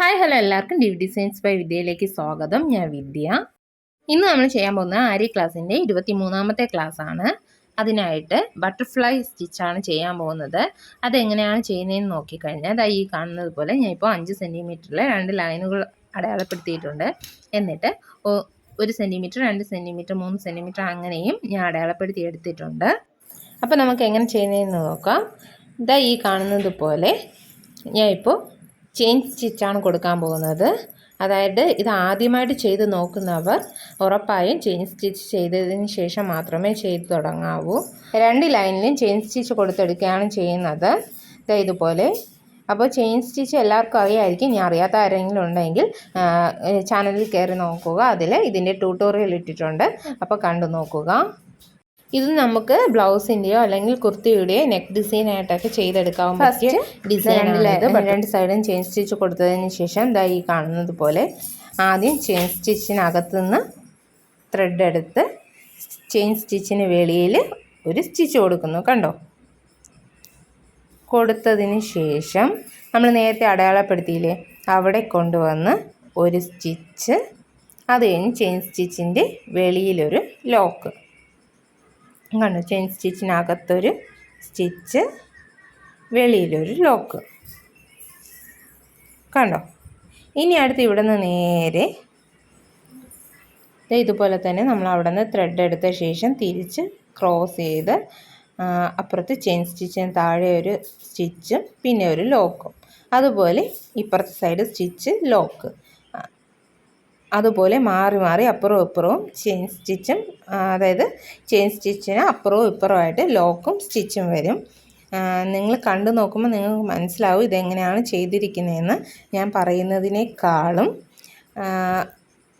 Hi hello എല്ലാവർക്കും ഡിവ് designs by വിദ്യയിലേക്ക് സ്വാഗതം. ഞാൻ വിദ്യ. ഇന്ന് നമ്മൾ ചെയ്യാൻ പോകുന്ന ആര്യ ക്ലാസ്സിന്റെ ഇരുപത്തി മൂന്നാമത്തെ ആണ്. അതിനായിട്ട് ബട്ടർഫ്ലൈ സ്റ്റിച്ചാണ് ചെയ്യാൻ പോകുന്നത്. അതെങ്ങനെയാണ് ചെയ്യുന്നതെന്ന് നോക്കിക്കഴിഞ്ഞാൽ അതാ ഈ കാണുന്നത് പോലെ ഞാൻ ഇപ്പോൾ അഞ്ച് സെന്റിമീറ്ററിൽ രണ്ട് ലൈനുകൾ അടയാളപ്പെടുത്തിയിട്ടുണ്ട്. എന്നിട്ട് ഒരു സെന്റിമീറ്റർ രണ്ട് സെന്റിമീറ്റർ മൂന്ന് സെന്റിമീറ്റർ അങ്ങനെയും ഞാൻ അടയാളപ്പെടുത്തി എടുത്തിട്ടുണ്ട്. അപ്പോൾ നമുക്ക് എങ്ങനെ ചെയ്യുന്നതെന്ന് നോക്കാം. ഇതാ ഈ കാണുന്നത് പോലെ ഞാൻ ഇപ്പോൾ ചെയിൻ സ്റ്റിച്ചാണ് കൊടുക്കാൻ പോകുന്നത്. അതായത് ഇത് ആദ്യമായിട്ട് ചെയ്ത് നോക്കുന്നവർ ഉറപ്പായും ചെയിൻ സ്റ്റിച്ച് ചെയ്തതിന് ശേഷം മാത്രമേ ചെയ്ത് തുടങ്ങാവൂ. രണ്ട് ലൈനിലും ചെയിൻ സ്റ്റിച്ച് കൊടുത്തെടുക്കുകയാണ് ചെയ്യുന്നത്. ഇതുപോലെ. അപ്പോൾ ചെയിൻ സ്റ്റിച്ച് എല്ലാവർക്കും അറിയായിരിക്കും. ഞാൻ അറിയാത്ത ആരെങ്കിലും ഉണ്ടെങ്കിൽ ചാനലിൽ കയറി നോക്കുക. അതിൽ ഇതിന്റെ ട്യൂട്ടോറിയൽ ഇട്ടിട്ടുണ്ട്. അപ്പോൾ കണ്ടു നോക്കുക. ഇത് നമുക്ക് ബ്ലൗസിന്റെയോ അല്ലെങ്കിൽ കുർത്തിയുടെയോ നെക്ക് ഡിസൈൻ ആയിട്ടൊക്കെ ചെയ്തെടുക്കാൻ പറ്റിയ ഡിസൈൻ രണ്ട് സൈഡും ചെയിൻ സ്റ്റിച്ച് കൊടുത്തതിന് ശേഷം ദാ ഈ കാണുന്നത് പോലെ ആദ്യം ചെയിൻ സ്റ്റിച്ചിനകത്തു നിന്ന് ത്രെഡ് എടുത്ത് ചെയിൻ സ്റ്റിച്ചിന് വെളിയിൽ ഒരു സ്റ്റിച്ച് കൊടുക്കുന്നു. കണ്ടോ? കൊടുത്തതിന് ശേഷം നമ്മൾ നേരത്തെ അടയാളപ്പെടുത്തിയില്ലേ? അവിടെ കൊണ്ടുവന്ന് ഒരു സ്റ്റിച്ച് അത് കഴിഞ്ഞ് ചെയിൻ സ്റ്റിച്ചിന്റെ വെളിയിലൊരു ലോക്ക്. കണ്ടോ ചെയിൻ സ്റ്റിച്ചിനകത്തൊരു സ്റ്റിച്ച് വെളിയിലൊരു ലോക്ക്. കണ്ടോ? ഇനി അടുത്ത് ഇവിടെ നിന്ന് നേരെ ഇതുപോലെ തന്നെ നമ്മൾ അവിടെ നിന്ന് ത്രെഡ് എടുത്ത ശേഷം തിരിച്ച് ക്രോസ് ചെയ്ത് അപ്പുറത്ത് ചെയിൻ സ്റ്റിച്ചിന് താഴെ ഒരു സ്റ്റിച്ചും പിന്നെ ഒരു ലോക്കും. അതുപോലെ ഇപ്പുറത്തെ സൈഡ് സ്റ്റിച്ച് ലോക്ക്. അതുപോലെ മാറി മാറി അപ്പുറവും ഇപ്പുറവും ചെയിൻ സ്റ്റിച്ചും അതായത് ചെയിൻ സ്റ്റിച്ചിന് അപ്പുറവും ഇപ്പുറമായിട്ട് ലോക്കും സ്റ്റിച്ചും വരും. നിങ്ങൾ കണ്ടു നോക്കുമ്പോൾ നിങ്ങൾക്ക് മനസ്സിലാവും ഇതെങ്ങനെയാണ് ചെയ്തിരിക്കുന്നതെന്ന് ഞാൻ പറയുന്നതിനേക്കാളും.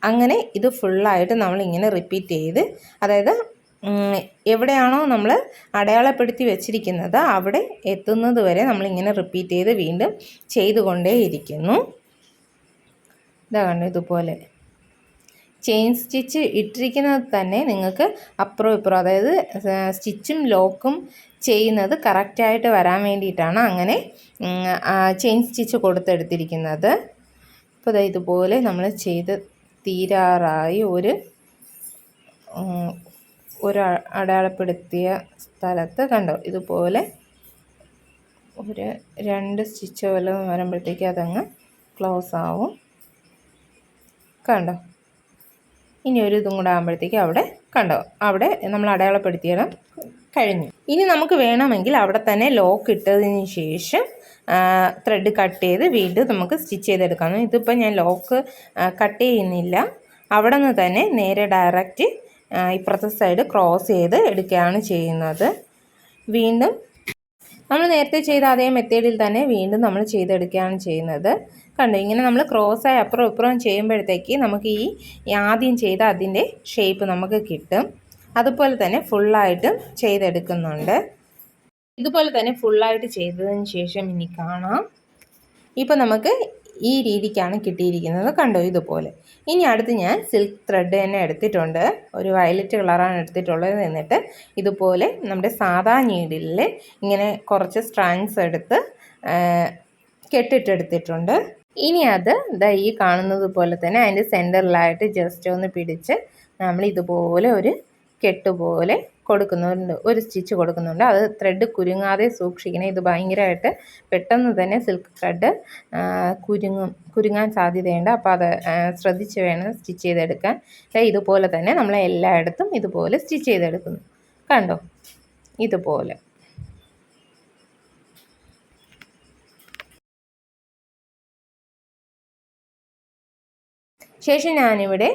അങ്ങനെ ഇത് ഫുള്ളായിട്ട് നമ്മളിങ്ങനെ റിപ്പീറ്റ് ചെയ്ത് അതായത് എവിടെയാണോ നമ്മൾ അടയാളപ്പെടുത്തി വെച്ചിരിക്കുന്നത് അവിടെ എത്തുന്നത് വരെ നമ്മളിങ്ങനെ റിപ്പീറ്റ് ചെയ്ത് വീണ്ടും ചെയ്തുകൊണ്ടേയിരിക്കുന്നു. ഇതാ കണ്ടു ഇതുപോലെ. ചെയിൻ സ്റ്റിച്ച് ഇട്ടിരിക്കുന്നത് തന്നെ നിങ്ങൾക്ക് അപ്പുറം ഇപ്പുറം അതായത് സ്റ്റിച്ചും ലോക്കും ചെയ്യുന്നത് കറക്റ്റായിട്ട് വരാൻ വേണ്ടിയിട്ടാണ് അങ്ങനെ ചെയിൻ സ്റ്റിച്ച് കൊടുത്തെടുത്തിരിക്കുന്നത്. അപ്പോൾ ഇതാ ഇതുപോലെ നമ്മൾ ചെയ്ത് തീരാറായി ഒരു ഒരു അടയാളപ്പെടുത്തിയ സ്ഥലത്ത് കണ്ടോ? ഇതുപോലെ ഒരു രണ്ട് സ്റ്റിച്ച് വല്ലതും വരുമ്പോഴത്തേക്ക് അതങ്ങ് ക്ലോസ് ആവും കണ്ടോ? ഇനി ഒരു ഇതും കൂടെ ആകുമ്പോഴത്തേക്കും അവിടെ കണ്ടോ? അവിടെ നമ്മൾ അടയാളപ്പെടുത്തിയത് കഴിഞ്ഞു. ഇനി നമുക്ക് വേണമെങ്കിൽ അവിടെ തന്നെ ലോക്ക് ഇട്ടതിന് ശേഷം ത്രെഡ് കട്ട് ചെയ്ത് വീണ്ടും നമുക്ക് സ്റ്റിച്ച് ചെയ്തെടുക്കാം. ഇതിപ്പോൾ ഞാൻ ലോക്ക് കട്ട് ചെയ്യുന്നില്ല. അവിടെ നിന്ന് തന്നെ നേരെ ഡയറക്റ്റ് ഇപ്പുറത്തെ സൈഡ് ക്രോസ് ചെയ്ത് എടുക്കുകയാണ് ചെയ്യുന്നത്. വീണ്ടും നമ്മൾ നേരത്തെ ചെയ്ത അതേ മെത്തേഡിൽ തന്നെ വീണ്ടും നമ്മൾ ചെയ്തെടുക്കുകയാണ് ചെയ്യുന്നത്. കണ്ടു ഇങ്ങനെ നമ്മൾ ക്രോസായി അപ്പുറം ഇപ്പുറം ചെയ്യുമ്പോഴത്തേക്ക് നമുക്ക് ഈ ആദ്യം ചെയ്ത അതിന്റെ ഷേപ്പ് നമുക്ക് കിട്ടും. അതുപോലെ തന്നെ ഫുള്ളായിട്ടും ചെയ്തെടുക്കുന്നുണ്ട്. ഇതുപോലെ തന്നെ ഫുള്ളായിട്ട് ചെയ്തതിന് ശേഷം ഇനി കാണാം. ഇപ്പോൾ നമുക്ക് ഈ രീതിക്കാണ് കിട്ടിയിരിക്കുന്നത് കണ്ടോ ഇതുപോലെ. ഇനി അടുത്ത് ഞാൻ സിൽക്ക് ത്രെഡ് തന്നെ എടുത്തിട്ടുണ്ട്. ഒരു വയലറ്റ് കളറാണ് എടുത്തിട്ടുള്ളത് എന്നിട്ട് ഇതുപോലെ നമ്മുടെ സാധാ നീഡിലിൽ ഇങ്ങനെ കുറച്ച് സ്ട്രാൻസ് എടുത്ത് കെട്ടിട്ടെടുത്തിട്ടുണ്ട്. ഇനി അത് ദാ ഈ കാണുന്നത് പോലെ തന്നെ അതിന്റെ സെന്ററിലായിട്ട് ജസ്റ്റ് ഒന്ന് പിടിച്ച് നമ്മൾ ഇതുപോലെ ഒരു കെട്ടുപോലെ കൊടുക്കുന്നുണ്ട് ഒരു സ്റ്റിച്ച് കൊടുക്കുന്നുണ്ട്. അത് ത്രെഡ് കുരുങ്ങാതെ സൂക്ഷിക്കണം. ഇത് ഭയങ്കരമായിട്ട് പെട്ടെന്ന് തന്നെ സിൽക്ക് ത്രെഡ് കുരുങ്ങും കുരുങ്ങാൻ സാധ്യതയുണ്ട്. അപ്പോൾ അത് ശ്രദ്ധിച്ച് വേണം സ്റ്റിച്ച് ചെയ്തെടുക്കാൻ. ഇതുപോലെ തന്നെ നമ്മൾ എല്ലായിടത്തും ഇതുപോലെ സ്റ്റിച്ച് ചെയ്തെടുക്കുന്നു. കണ്ടോ? ഇതുപോലെ. ശേഷം ഞാനിവിടെ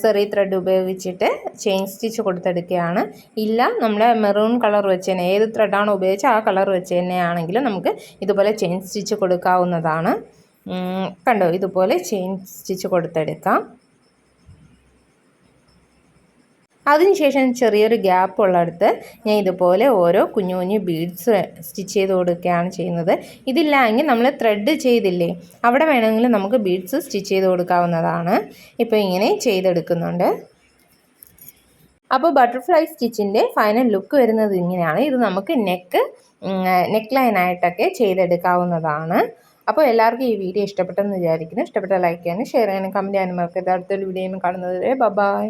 സെറി ത്രെഡ് ഉപയോഗിച്ചിട്ട് ചെയിൻ സ്റ്റിച്ച് കൊടുത്തെടുക്കുകയാണ്. ഇല്ല നമ്മുടെ മെറൂൺ കളർ വെച്ച് തന്നെ ഏത് ത്രെഡാണോ ഉപയോഗിച്ച് ആ കളർ വെച്ച് തന്നെയാണെങ്കിലും നമുക്ക് ഇതുപോലെ ചെയിൻ സ്റ്റിച്ച് കൊടുക്കാവുന്നതാണ്. കണ്ടോ? ഇതുപോലെ ചെയിൻ സ്റ്റിച്ച് കൊടുത്തെടുക്കാം. അതിനുശേഷം ചെറിയൊരു ഗ്യാപ്പ് ഉള്ളിടത്ത് ഞാൻ ഇതുപോലെ ഓരോ കുഞ്ഞു കുഞ്ഞു ബീഡ്സ് സ്റ്റിച്ച് ചെയ്ത് കൊടുക്കുകയാണ് ചെയ്യുന്നത്. ഇതില്ലെങ്കിൽ നമ്മൾ ത്രെഡ് ചെയ്തില്ലേ? അവിടെ വേണമെങ്കിൽ നമുക്ക് ബീഡ്സ് സ്റ്റിച്ച് ചെയ്ത് കൊടുക്കാവുന്നതാണ്. ഇപ്പോൾ ഇങ്ങനെ ചെയ്തെടുക്കുന്നുണ്ട്. അപ്പോൾ ബട്ടർഫ്ലൈ സ്റ്റിച്ചിന്റെ ഫൈനൽ ലുക്ക് വരുന്നത് ഇങ്ങനെയാണ്. ഇത് നമുക്ക് നെക്ക് നെക്ക് ലൈനായിട്ടൊക്കെ ചെയ്തെടുക്കാവുന്നതാണ്. അപ്പോൾ എല്ലാവർക്കും ഈ വീഡിയോ ഇഷ്ടപ്പെട്ടെന്ന് വിചാരിക്കുന്നു. ഇഷ്ടപ്പെട്ട ലൈക്ക് ചെയ്യാനും ഷെയർ ചെയ്യാനും കമന്റ് ചെയ്യാനും മറക്കരുത്. അടുത്തൊരു വീഡിയോയും കാണുന്നത് വരെ ബൈ